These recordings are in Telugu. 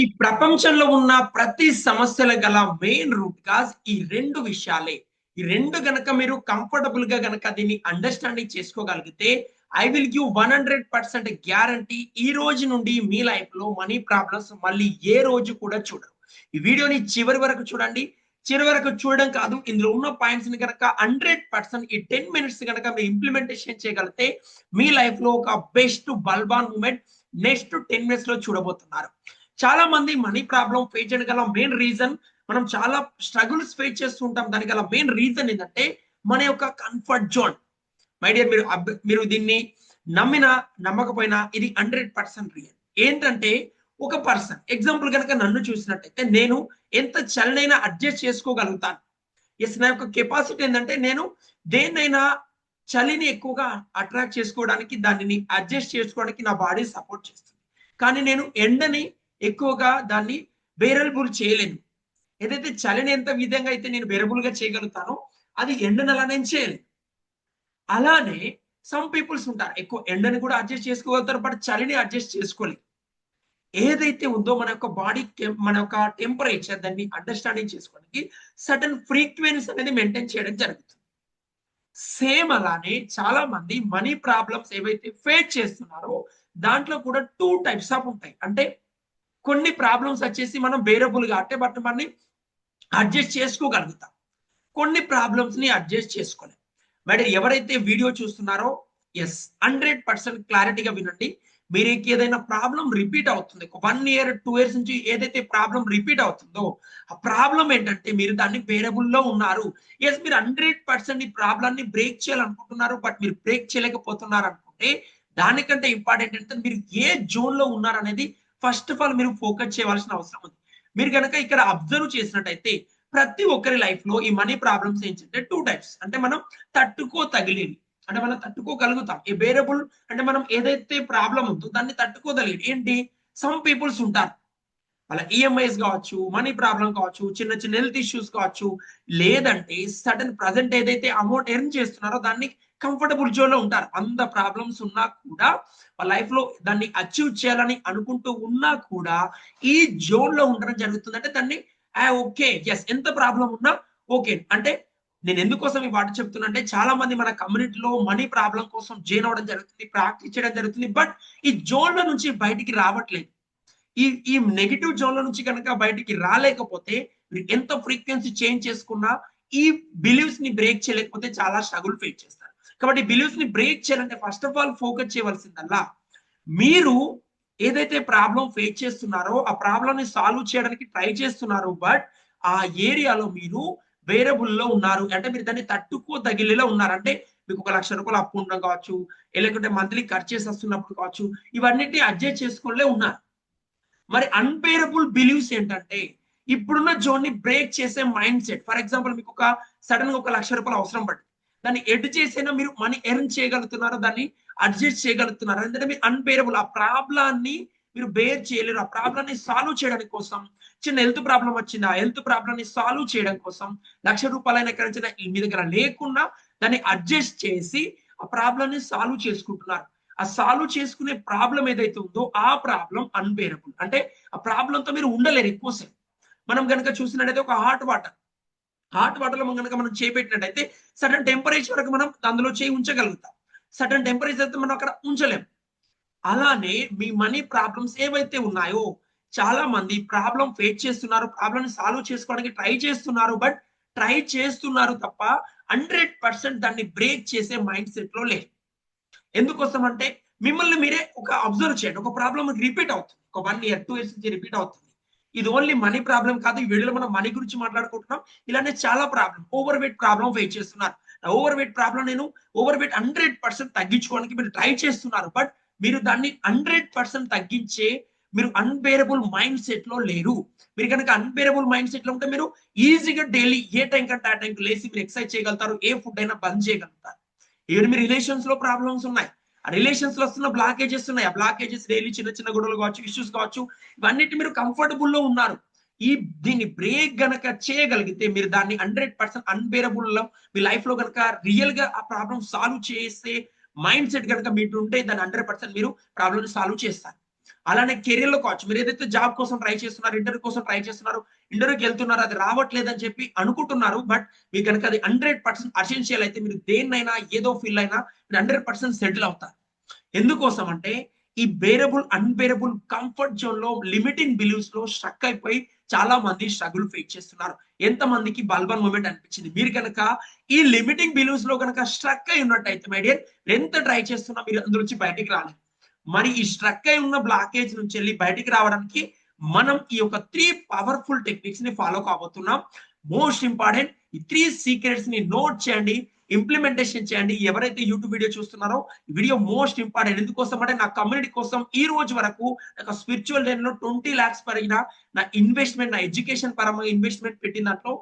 ఈ ప్రపంచంలో ఉన్న ప్రతి సమస్యల గల మెయిన్ రూట్ కాజ్ ఈ రెండు విషయాలే. ఈ రెండు గనక మీరు కంఫర్టబుల్గా గనక దీన్ని అండర్స్టాండింగ్ చేసుకోగలిగితే I will give one hundred percent guarantee ఈ రోజు నుండి మీ లైఫ్లో మనీ ప్రాబ్లమ్స్ మళ్ళీ ఏ రోజు కూడా చూడరు. ఈ వీడియోని చివరి వరకు చూడండి. చివరి వరకు చూడడం కాదు ఇందులో ఉన్న పాయింట్స్ని కనుక హండ్రెడ్ పర్సెంట్ ఈ టెన్ మినిట్స్ కనుక మీరు ఇంప్లిమెంటేషన్ చేయగలిగితే మీ లైఫ్లో ఒక బెస్ట్ బల్బాన్ మూమెంట్ నెక్స్ట్ టెన్ మినిట్స్లో చూడబోతున్నారు. చాలా మంది మనీ ప్రాబ్లం ఫేస్ చేయడం గల మెయిన్ రీజన్ మనం చాలా స్ట్రగుల్స్ ఫేస్ చేస్తుంటాం దానికి గల మెయిన్ రీజన్ ఏంటంటే మన యొక్క కంఫర్ట్ జోన్ మై డియర్ మీరు మీరు దీన్ని నమ్మినా నమ్మకపోయినా ఇది హండ్రెడ్ పర్సెంట్ రియల్ ఏంటంటే ఒక పర్సన్ ఎగ్జాంపుల్ కనుక నన్ను చూసినట్టయితే నేను ఎంత చలనైనా అడ్జస్ట్ చేసుకోగలుగుతాను. ఎస్ నా యొక్క కెపాసిటీ ఏంటంటే నేను దేన్నైనా చలిని ఎక్కువగా అట్రాక్ట్ చేసుకోవడానికి దానిని అడ్జస్ట్ చేసుకోవడానికి నా బాడీ సపోర్ట్ చేస్తుంది. కానీ నేను ఎండని ఎక్కువగా దాన్ని బేరబుల్ చేయలేను ఏదైతే చలిని ఎంత విధంగా అయితే నేను బేరబుల్గా చేయగలుగుతానో అది ఎండను అలా నేను చేయలేను అలానే సమ్ పీపుల్స్ ఉంటారు ఎక్కువ ఎండని కూడా అడ్జస్ట్ చేసుకోగలుగుతారు బట్ చలిని అడ్జస్ట్ చేసుకోలేదు. ఏదైతే ఉందో మన యొక్క బాడీ మన యొక్క టెంపరేచర్ దాన్ని అండర్స్టాండింగ్ చేసుకోవడానికి సటన్ ఫ్రీక్వెన్సీ అనేది మెయింటైన్ చేయడం జరుగుతుంది. సేమ్ అలానే చాలా మంది మనీ ప్రాబ్లమ్స్ ఏవైతే ఫేస్ చేస్తున్నారో దాంట్లో కూడా టూ టైప్స్ ఆఫ్ ఉంటాయి. అంటే కొన్ని ప్రాబ్లమ్స్ వచ్చేసి మనం బేరబుల్గా అంటే బట్ మనని అడ్జస్ట్ చేసుకోగలుగుతాం. కొన్ని ప్రాబ్లమ్స్ని అడ్జస్ట్ చేసుకోలేం. మేడం ఎవరైతే వీడియో చూస్తున్నారో ఎస్ హండ్రెడ్ పర్సెంట్ క్లారిటీగా వినండి. మీరు ఏదైనా ప్రాబ్లం రిపీట్ అవుతుంది వన్ ఇయర్ టూ ఇయర్స్ నుంచి ఏదైతే ప్రాబ్లం రిపీట్ అవుతుందో ఆ ప్రాబ్లం ఏంటంటే మీరు దాన్ని వేరబుల్లో ఉన్నారు. ఎస్ మీరు హండ్రెడ్ పర్సెంట్ ఈ ప్రాబ్లాన్ని బ్రేక్ చేయాలనుకుంటున్నారు బట్ మీరు బ్రేక్ చేయలేకపోతున్నారు అనుకుంటే దానికంటే ఇంపార్టెంట్ ఏంటంటే మీరు ఏ జోన్లో ఉన్నారనేది ఉన్నారు అనేది ఫస్ట్ ఆఫ్ ఆల్ మీరు ఫోకస్ చేయవలసిన అవసరం ఉంది. మీరు కనుక ఇక్కడ అబ్జర్వ్ చేసినట్టయితే ప్రతి ఒక్కరి లైఫ్లో ఈ మనీ ప్రాబ్లమ్స్ ఏంటంటే టూ టైప్స్ అంటే మనం తట్టుకో తగిలేవి అంటే మనం తట్టుకోగలుగుతాం. ఏ బేరబుల్ అంటే మనం ఏదైతే ప్రాబ్లం ఉందో దాన్ని తట్టుకోగలిగి ఏంటి? సమ్ పీపుల్స్ ఉంటారు. వాళ్ళ ఈఎంఐస్ కావచ్చు మనీ ప్రాబ్లం కావచ్చు చిన్న చిన్న హెల్త్ ఇష్యూస్ కావచ్చు లేదంటే సడన్ ప్రజెంట్ ఏదైతే అమౌంట్ ఎర్న్ చేస్తున్నారో దాన్ని కంఫర్టబుల్ జోన్లో ఉంటారు. అంత ప్రాబ్లమ్స్ ఉన్నా కూడా వాళ్ళ లైఫ్లో దాన్ని అచీవ్ చేయాలని అనుకుంటూ ఉన్నా కూడా ఈ జోన్లో ఉండడం జరుగుతుంది అంటే దాన్ని ఓకే ఎస్ ఎంత ప్రాబ్లం ఉన్నా ఓకే అంటే నేను ఎందుకోసం ఈ మాట చెప్తున్నా అంటే చాలా మంది మన కమ్యూనిటీలో మనీ ప్రాబ్లం కోసం జైన్ అవ్వడం జరుగుతుంది ప్రాక్టీస్ చేయడం జరుగుతుంది బట్ ఈ జోన్ల నుంచి బయటికి రావట్లేదు. ఈ ఈ నెగిటివ్ జోన్ల నుంచి కనుక బయటికి రాలేకపోతే మీరు ఎంత ఫ్రీక్వెన్సీ చేంజ్ చేసుకున్నా ఈ బిలీవ్స్ని బ్రేక్ చేయలేకపోతే చాలా స్ట్రగుల్ ఫేస్ చేస్తారు. కాబట్టి బిలీవ్స్ని బ్రేక్ చేయాలంటే ఫస్ట్ ఆఫ్ ఆల్ ఫోకస్ చేయవలసిందల్లా. మీరు ఏదైతే ప్రాబ్లం ఫేస్ చేస్తున్నారో ఆ ప్రాబ్లం ని సాల్వ్ చేయడానికి ట్రై చేస్తున్నారు బట్ ఆ ఏరియాలో మీరు వేరబుల్లో ఉన్నారు. అంటే మీరు దాన్ని తట్టుకో తగిలేలా ఉన్నారంటే మీకు ఒక లక్ష రూపాయలు అప్పు ఉండడం కావచ్చు లేకుంటే మంత్లీ ఖర్చేసి వస్తున్నప్పుడు కావచ్చు ఇవన్నిటిని అడ్జస్ట్ చేసుకోలే ఉన్నారు. మరి అన్పేరబుల్ బిలీవ్స్ ఏంటంటే ఇప్పుడున్న జోన్ని బ్రేక్ చేసే మైండ్ సెట్ ఫర్ ఎగ్జాంపుల్ మీకు ఒక సడన్గా ఒక లక్ష రూపాయలు అవసరం పడింది దాన్ని ఎడ్ చేసైనా మీరు మనీ ఎర్న్ చేయగలుగుతున్నారు? దాన్ని అడ్జస్ట్ చేయగలుగుతున్నారు? ఎందుకంటే మీరు అన్పేరబుల్ ఆ ప్రాబ్లాన్ని మీరు బేర్ చేయలేరు. ఆ ప్రాబ్లాన్ని సాల్వ్ చేయడానికి కోసం చిన్న హెల్త్ ప్రాబ్లం వచ్చింది? ఆ హెల్త్ ప్రాబ్లం ని సాల్వ్ చేయడం కోసం లక్ష రూపాయలైన ఎక్కడి మీ దగ్గర లేకుండా దాన్ని అడ్జస్ట్ చేసి ఆ ప్రాబ్లం ని సాల్వ్ చేసుకుంటున్నారు. ఆ సాల్వ్ చేసుకునే ప్రాబ్లం ఏదైతే ఉందో ఆ ప్రాబ్లం అన్బేరబుల్ అంటే ఆ ప్రాబ్లంతో మీరు ఉండలేరు ఎక్కువసేపు మనం కనుక చూసినట్టయితే ఒక హాట్ వాటర్ హాట్ వాటర్లో మనం కనుక మనం చేపెట్టినట్టయితే సడన్ టెంపరేచర్ వరకు మనం అందులో చేయి ఉంచగలుగుతాం. సడన్ టెంపరేచర్ అయితే మనం అక్కడ ఉంచలేం. అలానే మీ మనీ ప్రాబ్లమ్స్ ఏవైతే ఉన్నాయో చాలా మంది ప్రాబ్లం ఫేస్ చేస్తున్నారు ప్రాబ్లమ్ సాల్వ్ చేసుకోవడానికి ట్రై చేస్తున్నారు బట్ ట్రై చేస్తున్నారు తప్ప హండ్రెడ్ పర్సెంట్ దాన్ని బ్రేక్ చేసే మైండ్ సెట్లో లేదు ఎందుకోసం అంటే మిమ్మల్ని మీరే ఒక అబ్జర్వ్ చేయండి. ఒక ప్రాబ్లం రిపీట్ అవుతుంది. ఒక వన్ ఇయర్ టూ ఇయర్స్ నుంచి రిపీట్ అవుతుంది. ఇది ఓన్లీ మనీ ప్రాబ్లం కాదు. ఈ వీడియోలో మనం మనీ గురించి మాట్లాడుకుంటున్నాం. ఇలానే చాలా problem over weight problem face చేస్తున్నారు. ఓవర్ వెయిట్ ప్రాబ్లం నేను ఓవర్ వెయిట్ హండ్రెడ్ పర్సెంట్ తగ్గించుకోవడానికి మీరు ట్రై చేస్తున్నారు. బట్ మీరు దాన్ని హండ్రెడ్ పర్సెంట్ తగ్గించే మీరు అన్బేరబుల్ మైండ్ సెట్లో లేరు. మీరు కనుక అన్బేరబుల్ మైండ్ సెట్లో ఉంటే మీరు ఈజీగా డైలీ ఏ టైం కంటే ఆ టైంకి లేచి మీరు ఎక్సర్సైజ్ చేయగలుగుతారు. ఏ ఫుడ్ అయినా బంద్ చేయగలుగుతారు. ఈవెన్ మీ రిలేషన్స్లో ప్రాబ్లమ్స్ ఉన్నాయి. ఆ రిలేషన్స్లో వస్తున్న బ్లాకేజెస్ ఉన్నాయి. ఆ బ్లాకేజెస్ డైలీ చిన్న చిన్న గొడవలు కావచ్చు ఇష్యూస్ కావచ్చు ఇవన్నిటి మీరు కంఫర్టబుల్లో ఉన్నారు. ఈ దీన్ని బ్రేక్ గనక చేయగలిగితే మీరు దాన్ని హండ్రెడ్ పర్సెంట్ అన్బేరబుల్లో మీ లైఫ్లో గనక రియల్గా ఆ ప్రాబ్లం సాల్వ్ చేసే మైండ్ సెట్ కనుక మీరు ఉంటే దాన్ని హండ్రెడ్ పర్సెంట్ మీరు ప్రాబ్లమ్ సాల్వ్ చేస్తారు. అలానే కెరీర్లో కావచ్చు. మీరు ఏదైతే జాబ్ కోసం ట్రై చేస్తున్నారు ఇంటర్వ్యూ కోసం ట్రై చేస్తున్నారు ఇంటర్వ్యూకి వెళ్తున్నారు అది రావట్లేదు అని చెప్పి అనుకుంటున్నారు బట్ మీకు కనుక అది హండ్రెడ్ పర్సెంట్ అసెన్షియల్ అయితే మీరు దేన్నైనా ఏదో ఫీల్ అయినా మీరు హండ్రెడ్ పర్సెంట్ సెటిల్ అవుతారు. ఎందుకోసం అంటే ఈ బేరబుల్ అన్బేరబుల్ కంఫర్ట్ జోన్లో లిమిటింగ్ బిలీవ్స్లో స్ట్రక్ అయిపోయి చాలా మంది స్ట్రగుల్ ఫేస్ చేస్తున్నారు. ఎంత మందికి బల్బన్ మూమెంట్ అనిపించింది? మీరు కనుక ఈ లిమిటింగ్ బిలీవ్స్లో కనుక స్ట్రక్ అయి ఉన్నట్టయితే మై డియర్ ఎంత ట్రై చేస్తున్నా మీరు అందులో బయటికి రాలేదు. మరి ఈ స్ట్రక్ అయి ఉన్న బ్లాకేజ్ నుంచి వెళ్ళి బయటికి రావడానికి మనం ఈ యొక్క త్రీ పవర్ఫుల్ టెక్నిక్స్ని ఫాలో కాబోతున్నాం. మోస్ట్ ఇంపార్టెంట్ ఈ త్రీ సీక్రెట్స్ని నోట్ చేయండి ఇంప్లిమెంటేషన్ చేయండి. ఎవరైతే యూట్యూబ్ వీడియో చూస్తున్నారో వీడియో మోస్ట్ ఇంపార్టెంట్ ఎందుకోసం అంటే నా కమ్యూనిటీ కోసం ఈ రోజు వరకు నాకు స్పిరిచువల్లో ట్వంటీ లాక్స్ పెరిగిన నా ఇన్వెస్ట్మెంట్ నా ఎడ్యుకేషన్ పరంగా ఇన్వెస్ట్మెంట్ పెట్టిన దాంట్లో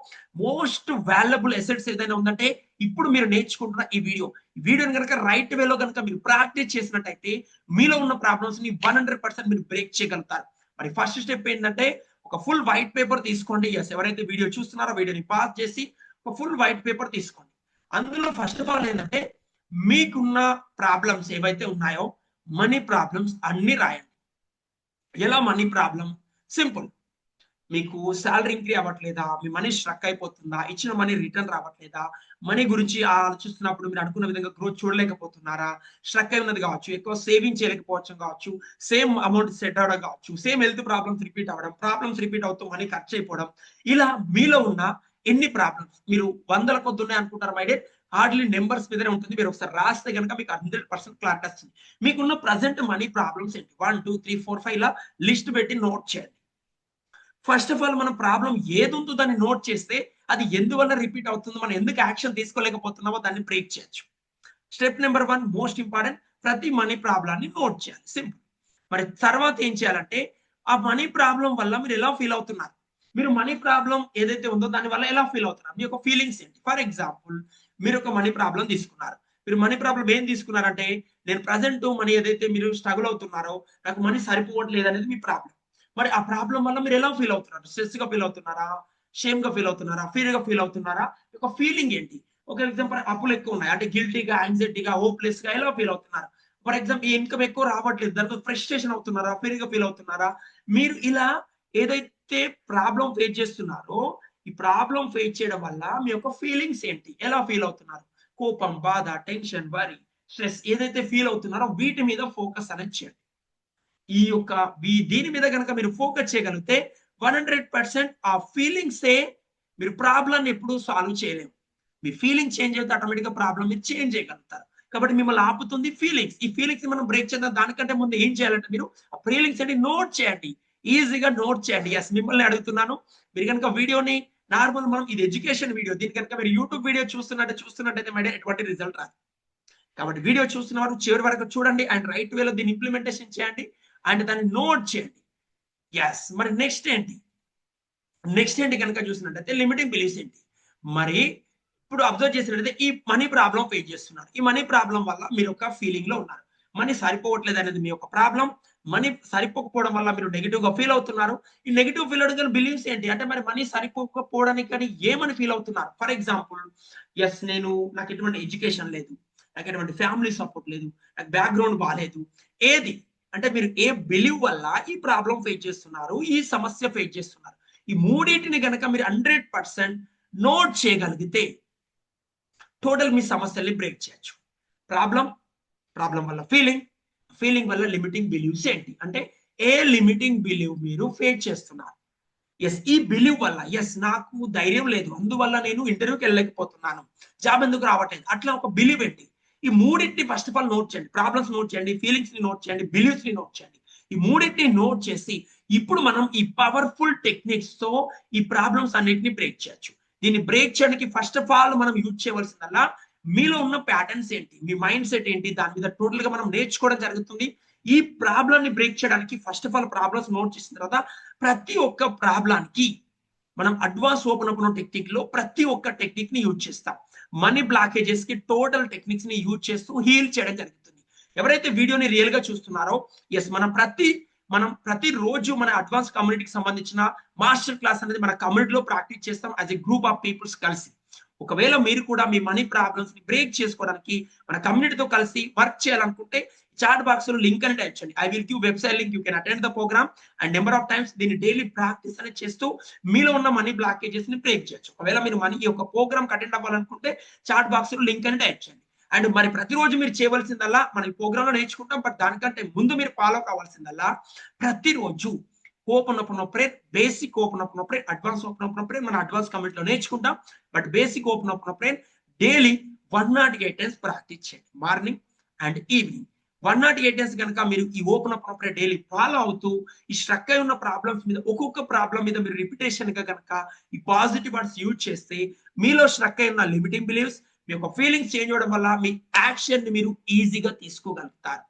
మోస్ట్ వాల్యుబుల్ ఎసెట్స్ ఏదైనా ఉందంటే ఇప్పుడు మీరు నేర్చుకుంటున్న ఈ వీడియో. ఈ వీడియోని కనుక రైట్ వేలో కనుక మీరు ప్రాక్టీస్ చేసినట్టయితే మీలో ఉన్న ప్రాబ్లమ్స్ని వన్ హండ్రెడ్ పర్సెంట్ మీరు బ్రేక్ చేయగలుగుతారు. మరి ఫస్ట్ స్టెప్ ఏంటంటే ఒక ఫుల్ వైట్ పేపర్ తీసుకోండి. ఎస్ ఎవరైతే వీడియో చూస్తున్నారో వీడియోని పాస్ చేసి ఒక ఫుల్ వైట్ పేపర్ తీసుకోండి. అందులో ఫస్ట్ ఆఫ్ ఆల్ ఏంటంటే మీకున్న ప్రాబ్లమ్స్ ఏవైతే ఉన్నాయో మనీ ప్రాబ్లమ్స్ అన్ని రాయండి. ఎలా మనీ ప్రాబ్లం సింపుల్ మీకు శాలరీ ఇంక్రీ అవ్వట్లేదా? మీ మనీ స్ట్రక్ అయిపోతుందా? ఇచ్చిన మనీ రిటర్న్ రావట్లేదా? మనీ గురించి ఆలోచిస్తున్నప్పుడు మీరు అనుకున్న విధంగా గ్రోత్ చూడలేకపోతున్నారా? స్ట్రక్ అయి ఉన్నది కావచ్చు ఎక్కువ సేవింగ్ చేయలేకపోవచ్చు కావచ్చు సేమ్ అమౌంట్ సెట్ అవ్వడం కావచ్చు సేమ్ హెల్త్ ప్రాబ్లమ్స్ రిపీట్ అవ్వడం ప్రాబ్లమ్స్ రిపీట్ అవుతూ మనీ ఖర్చు అయిపోవడం ఇలా మీలో ఉన్న ఎన్ని ప్రాబ్లమ్స్ మీరు వందల కొద్ది ఉన్నాయి అనుకుంటారు మైడే హార్డ్లీ నెంబర్స్ మీదనే ఉంటుంది మీరు ఒకసారి రాస్తే కనుక మీకు హండ్రెడ్ పర్సెంట్ క్లారిటీ వస్తుంది. మీకున్న ప్రజెంట్ మనీ ప్రాబ్లమ్స్ ఏంటి? One two three four five ఇలా లిస్ట్ పెట్టి నోట్ చేయండి. ఫస్ట్ ఆఫ్ ఆల్ మన ప్రాబ్లం ఏది ఉందో దాన్ని నోట్ చేస్తే అది ఎందువల్ల రిపీట్ అవుతుందో మనం ఎందుకు యాక్షన్ తీసుకోలేకపోతున్నామో దాన్ని బ్రేక్ చేయొచ్చు. Step number one most important ప్రతి మనీ ప్రాబ్లాన్ని నోట్ చేయాలి. సింపుల్ మరి తర్వాత ఏం చేయాలంటే ఆ మనీ ప్రాబ్లం వల్ల మీరు ఎలా ఫీల్ అవుతున్నారు? మీరు మనీ ప్రాబ్లం ఏదైతే ఉందో దాని వల్ల ఎలా ఫీల్ అవుతున్నారు? మీ యొక్క ఫీలింగ్స్ ఏంటి? ఫర్ ఎగ్జాంపుల్ మీరు ఒక మనీ ప్రాబ్లం తీసుకున్నారు. మీరు మనీ ప్రాబ్లం ఏం తీసుకున్నారంటే నేను ప్రజెంట్ మనీ ఏదైతే మీరు స్ట్రగుల్ అవుతున్నారో నాకు మనీ సరిపోవట్లేదు అనేది మీ ప్రాబ్లం మరి ఆ ప్రాబ్లం వల్ల మీరు ఎలా ఫీల్ అవుతున్నారు? స్ట్రెస్గా ఫీల్ అవుతున్నారా? షేమ్గా ఫీల్ అవుతున్నారా? ఫీర్గా ఫీల్ అవుతున్నారా? ఒక ఫీలింగ్ ఏంటి? ఒక ఎగ్జాంపుల్ అప్పులు ఎక్కువ ఉన్నాయి. అంటే గిల్టీగా యాంగ్జైటీగా హోప్లెస్గా ఎలా ఫీల్ అవుతున్నారు? ఫర్ ఎగ్జాంపుల్ ఈ ఇన్కమ్ ఎక్కువ రావట్లేదు. దాంతో ఫ్రస్ట్రేషన్ అవుతున్నారా? ఫీర్గా ఫీల్ అవుతున్నారా? మీరు ఇలా ఏదైతే ప్రాబ్లం ఫేస్ చేస్తున్నారో ఈ ప్రాబ్లం ఫేస్ చేయడం వల్ల మీ యొక్క ఫీలింగ్స్ ఏంటి? ఎలా ఫీల్ అవుతున్నారు? కోపం బాధ టెన్షన్ వరి స్ట్రెస్ ఏదైతే ఫీల్ అవుతున్నారో వీటి మీద ఫోకస్ అనేది చేయండి. ఈ యొక్క దీని మీద కనుక మీరు ఫోకస్ చేయగలిగితే వన్ హండ్రెడ్ పర్సెంట్ ఆ ఫీలింగ్సే మీరు ప్రాబ్లమ్ ఎప్పుడు సాల్వ్ చేయలేము. మీ ఫీలింగ్ చేంజ్ అయితే ఆటోమేటిక్గా ప్రాబ్లమ్ మీరు చేంజ్ చేయగలుగుతారు. కాబట్టి మిమ్మల్ని ఆపుతుంది ఫీలింగ్స్ ఈ ఫీలింగ్స్ మనం బ్రేక్ చేద్దాం. దానికంటే ముందు ఏం చేయాలంటే మీరు ఆ ఫీలింగ్స్ అంటే నోట్ చేయండి. ఈజీగా నోట్ చేయండి. ఎస్ మిమ్మల్ని అడుగుతున్నాను. మీరు కనుక వీడియోని నార్మల్ మనం ఇది ఎడ్యుకేషన్ వీడియో దీని కనుక మీరు యూట్యూబ్ వీడియో చూస్తున్నట్టు చూస్తున్నట్టయితే మేడం ఎటువంటి రిజల్ట్ రాదు. కాబట్టి వీడియో చూస్తున్న వారు చివరి వరకు చూడండి. అండ్ రైట్ వేలో దీన్ని ఇంప్లిమెంటేషన్ చేయండి. అండ్ దాన్ని నోట్ చేయండి. ఎస్ మరి నెక్స్ట్ ఏంటి? నెక్స్ట్ ఏంటి కనుక చూసినట్టయితే లిమిటింగ్ బిలీఫ్స్ ఏంటి? మరి ఇప్పుడు అబ్జర్వ్ చేసినట్టయితే ఈ మనీ ప్రాబ్లం ఫేస్ చేస్తున్నారు. ఈ మనీ ప్రాబ్లం వల్ల మీరు ఒక ఫీలింగ్లో ఉన్నారు. మనీ సరిపోవట్లేదు అనేది మీ యొక్క ప్రాబ్లం మనీ సరిపోకపోవడం వల్ల మీరు నెగిటివ్గా ఫీల్ అవుతున్నారు. ఈ నెగిటివ్ ఫీల్ అవడం బిలీవ్స్ ఏంటి? అంటే మరి మనీ సరిపోకపోవడానికి కానీ ఏమని ఫీల్ అవుతున్నారు? ఫర్ ఎగ్జాంపుల్ ఎస్ నేను నాకు ఎటువంటి ఎడ్యుకేషన్ లేదు. నాకు ఎటువంటి ఫ్యామిలీ సపోర్ట్ లేదు. నాకు బ్యాక్గ్రౌండ్ బాగాలేదు ఏది? అంటే మీరు ఏ బిలీవ్ వల్ల ఈ ప్రాబ్లం ఫేస్ చేస్తున్నారు ఈ సమస్య ఫేస్ చేస్తున్నారు? ఈ మూడింటిని కనుక మీరు హండ్రెడ్ పర్సెంట్ నోట్ చేయగలిగితే టోటల్ మీ సమస్యల్ని బ్రేక్ చేయొచ్చు. ప్రాబ్లం ప్రాబ్లం వల్ల ఫీలింగ్ ఫీలింగ్ వల్ల లిమిటింగ్ బిలీవ్స్ ఏంటి? అంటే ఏ లిమిటింగ్ బిలీవ్ మీరు ఫేస్ చేస్తున్నారు? ఎస్ ఈ బిలీవ్ వల్ల ఎస్ నాకు ధైర్యం లేదు అందువల్ల నేను ఇంటర్వ్యూకి వెళ్ళలేకపోతున్నాను జాబ్ ఎందుకు రావట్లేదు? అట్లా ఒక బిలీవ్ ఏంటి? ఈ మూడింటిని ఫస్ట్ ఆఫ్ ఆల్ నోట్ చేయండి. ప్రాబ్లమ్స్ నోట్ చేయండి ఫీలింగ్స్ని నోట్ చేయండి బిలీవ్స్ని నోట్ చేయండి. ఈ మూడింటిని నోట్ చేసి ఇప్పుడు మనం ఈ పవర్ఫుల్ టెక్నిక్స్తో ఈ ప్రాబ్లమ్స్ అన్నిటిని బ్రేక్ చేయొచ్చు. దీన్ని బ్రేక్ చేయడానికి ఫస్ట్ ఆఫ్ ఆల్ మనం యూజ్ చేయవలసిందల్లా మీలో ఉన్న ప్యాటర్న్స్ ఏంటి మీ మైండ్ సెట్ ఏంటి దాని మీద టోటల్గా మనం నేర్చుకోవడం జరుగుతుంది. ఈ ప్రాబ్లం ని బ్రేక్ చేయడానికి first of all problems note చేసిన తర్వాత ప్రతి ఒక్క ప్రాబ్లానికి మనం అడ్వాన్స్ ఓపెన్ అప్ టెక్నిక్లో ప్రతి ఒక్క టెక్నిక్ని యూజ్ చేస్తాం. మనీ బ్లాకేజెస్కి టోటల్ టెక్నిక్స్ని యూజ్ చేస్తూ హీల్ చేయడం జరుగుతుంది. ఎవరైతే వీడియోని రియల్గా చూస్తున్నారో ఎస్ మనం ప్రతి మనం ప్రతి రోజు మన అడ్వాన్స్ కమ్యూనిటీకి సంబంధించిన మాస్టర్ క్లాస్ అనేది మన కమ్యూనిటీలో ప్రాక్టీస్ చేస్తాం as a group of peoples కలిసి. ఒకవేళ మీరు కూడా మీ మనీ ప్రాబ్లమ్స్ని బ్రేక్ చేసుకోవడానికి మన కమ్యూనిటీతో కలిసి వర్క్ చేయాలనుకుంటే చాట్ బాక్స్లో లింక్ అని టైప్ చేయండి I will give website link you can attend the program and number of times దీన్ని డైలీ ప్రాక్టీస్ అనేది చేస్తూ మీలో ఉన్న మనీ బ్లాకేజెస్ని బ్రేక్ చేయొచ్చు. ఒకవేళ మీరు మనీ ఈ యొక్క ప్రోగ్రామ్ అటెండ్ అవ్వాలనుకుంటే చాట్ బాక్స్లో లింక్ అని టైప్ చేయండి అండ్ మరి ప్రతిరోజు మీరు చేయవలసిందల్లా మన ప్రోగ్రామ్లో నేర్చుకుంటాం బట్ దానికంటే ముందు మీరు ఫాలో కావాల్సిందల్లా ప్రతిరోజు ఓపెన్ ఓపెన్ అప్పుడే బేసిక్ ఓపెన్ ఓపెన్ అప్పుడే అడ్వాన్స్ ఓపెన్ ఓపెన్ అప్పుడే మన అడ్వాన్స్ కమిట్లో నేర్చుకుంటాం. బట్ బేసిక్ ఓపెన్ ఓపెన్ అప్పుడే daily one nought eight times practice చేయండి. Morning and evening one nought eight days కనుక మీరు ఈ ఓపెన్ అప్ అప్పుడే డైలీ ఫాలో అవుతూ ఈ స్ట్రక్ అయి ఉన్న ప్రాబ్లమ్స్ మీద ఒక్కొక్క ప్రాబ్లం మీద మీరు రిపిటేషన్గా కనుక ఈ పాజిటివ్ వర్డ్స్ యూజ్ చేస్తే మీలో స్ట్రక్ అయి ఉన్న లిమిటింగ్ బిలీవ్స్ మీ యొక్క ఫీలింగ్స్ చేంజ్ అవ్వడం వల్ల మీ యాక్షన్ని మీరు ఈజీగా తీసుకోగలుగుతారు.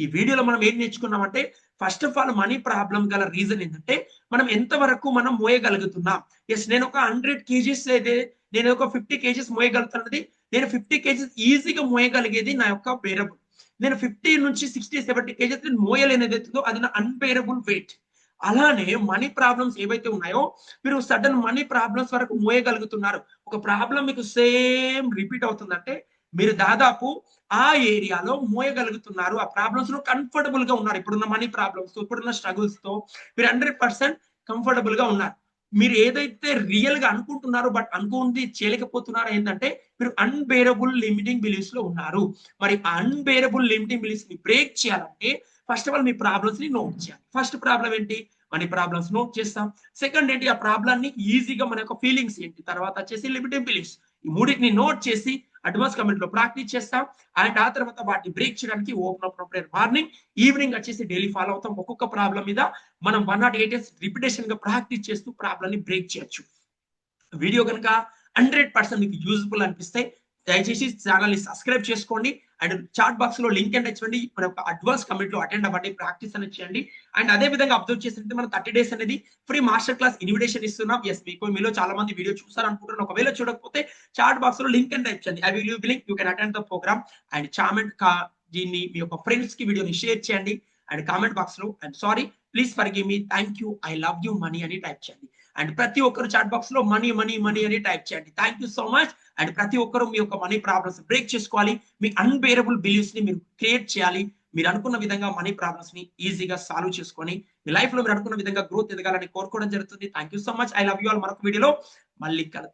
ఈ వీడియోలో మనం ఏం నేర్చుకున్నామంటే first of all money problem గల రీజన్ ఏంటంటే మనం ఎంతవరకు మనం మోయగలుగుతున్నాం. ఎస్ నేను ఒక హండ్రెడ్ కేజీస్ అయితే నేను ఒక ఫిఫ్టీ కేజీస్ మోయగలుగుతున్నది నేను ఫిఫ్టీ కేజీస్ ఈజీగా మోయగలిగేది నా యొక్క బేరబుల్ నేను ఫిఫ్టీ నుంచి సిక్స్టీ సెవెంటీ కేజెస్ మోయలేని అవుతుందో అది నా అన్బేరబుల్ వెయిట్ అలానే మనీ ప్రాబ్లమ్స్ ఏవైతే ఉన్నాయో మీరు సడన్ మనీ ప్రాబ్లమ్స్ వరకు మోయగలుగుతున్నారు. ఒక ప్రాబ్లం మీకు సేమ్ రిపీట్ అవుతుందంటే మీరు దాదాపు ఆ ఏరియాలో మోయగలుగుతున్నారు. ఆ ప్రాబ్లమ్స్లో కంఫర్టబుల్గా ఉన్నారు. ఇప్పుడున్న మనీ ప్రాబ్లమ్స్తో ఇప్పుడున్న స్ట్రగుల్స్తో మీరు హండ్రెడ్ పర్సెంట్ కంఫర్టబుల్గా ఉన్నారు. మీరు ఏదైతే రియల్గా అనుకుంటున్నారో బట్ అనుకుంది చేయలేకపోతున్నారో ఏంటంటే మీరు అన్బేరబుల్ లిమిటింగ్ బిలీఫ్స్లో ఉన్నారు. మరి అన్బేరబుల్ లిమిటింగ్ బిలీఫ్స్ని బ్రేక్ చేయాలంటే ఫస్ట్ ఆఫ్ ఆల్ మీ ప్రాబ్లమ్స్ని నోట్ చేయాలి. ఫస్ట్ ప్రాబ్లం ఏంటి? మనీ ప్రాబ్లమ్స్ నోట్ చేస్తాం. సెకండ్ ఏంటి? ఆ ప్రాబ్లమ్ని ఈజీగా మన యొక్క ఫీలింగ్స్ ఏంటి? తర్వాత వచ్చేసి లిమిటింగ్ బిలీఫ్స్ ఈ మూడింటిని నోట్ చేసి అడ్వాన్స్ కమెంట్లో ప్రాక్టీస్ చేస్తాం. అండ్ ఆ తర్వాత వాటిని బ్రేక్ చేయడానికి open up prayer morning evening వచ్చేసి డైలీ ఫాలో అవుతాం. ఒక్కొక్క ప్రాబ్లం మీద మనం వన్ నాట్ ఎయిట్ రిపిటేషన్గా ప్రాక్టీస్ చేస్తూ ప్రాబ్లం ని బ్రేక్ చేయొచ్చు. వీడియో కనుక హండ్రెడ్ పర్సెంట్ మీకు యూజ్ఫుల్ అనిపిస్తే దయచేసి ఛానల్ని సబ్స్క్రైబ్ చేసుకోండి. అండ్ చాట్ బాక్స్లో లింక్ అండ్ ఇచ్చండి మన యొక్క అడ్వాన్స్ కమిట్లో అటెండ్ అవ్వండి ప్రాక్టీస్ అనేది చేయండి. అండ్ అదే విధంగా అబ్జర్వ్ చేసినట్టు మనం థర్టీ డేస్ అనేది ఫ్రీ మాస్టర్ క్లాస్ ఇన్విటేషన్ ఇస్తున్నాం. ఎస్ మీకు మీలో చాలా మంది వీడియో చూసారనుకుంటున్నారు ఒకవేళ చూడకపోతే చాట్ బాక్స్లో లింక్ అండ్ టైప్ చేయండి I will you link you can attend the program and comment దీన్ని మీ యొక్క ఫ్రెండ్స్కి వీడియోని షేర్ చేయండి. అండ్ కామెంట్ బాక్స్లో and sorry please forgive me thank you I love you money అని టైప్ చేయండి. అండ్ ప్రతి ఒక్కరు చాట్ బాక్స్లో మనీ మనీ మనీ అని టైప్ చేయండి. Thank you so much and ప్రతి ఒక్కరు మీ యొక్క మనీ ప్రాబ్లమ్స్ బ్రేక్ చేసుకోవాలి. మీ అన్బేరబుల్ బిలీవ్స్ని మీరు క్రియేట్ చేయాలి. మీరు అనుకున్న విధంగా మనీ ప్రాబ్లమ్స్ని ఈజీగా సాల్వ్ చేసుకొని మీ లైఫ్లో మీరు అనుకున్న విధంగా గ్రోత్ ఎదగాలని కోరుకోవడం జరుగుతుంది. Thank you so much I love you all మరొక వీడియోలో మళ్ళీ కలుద్దాం.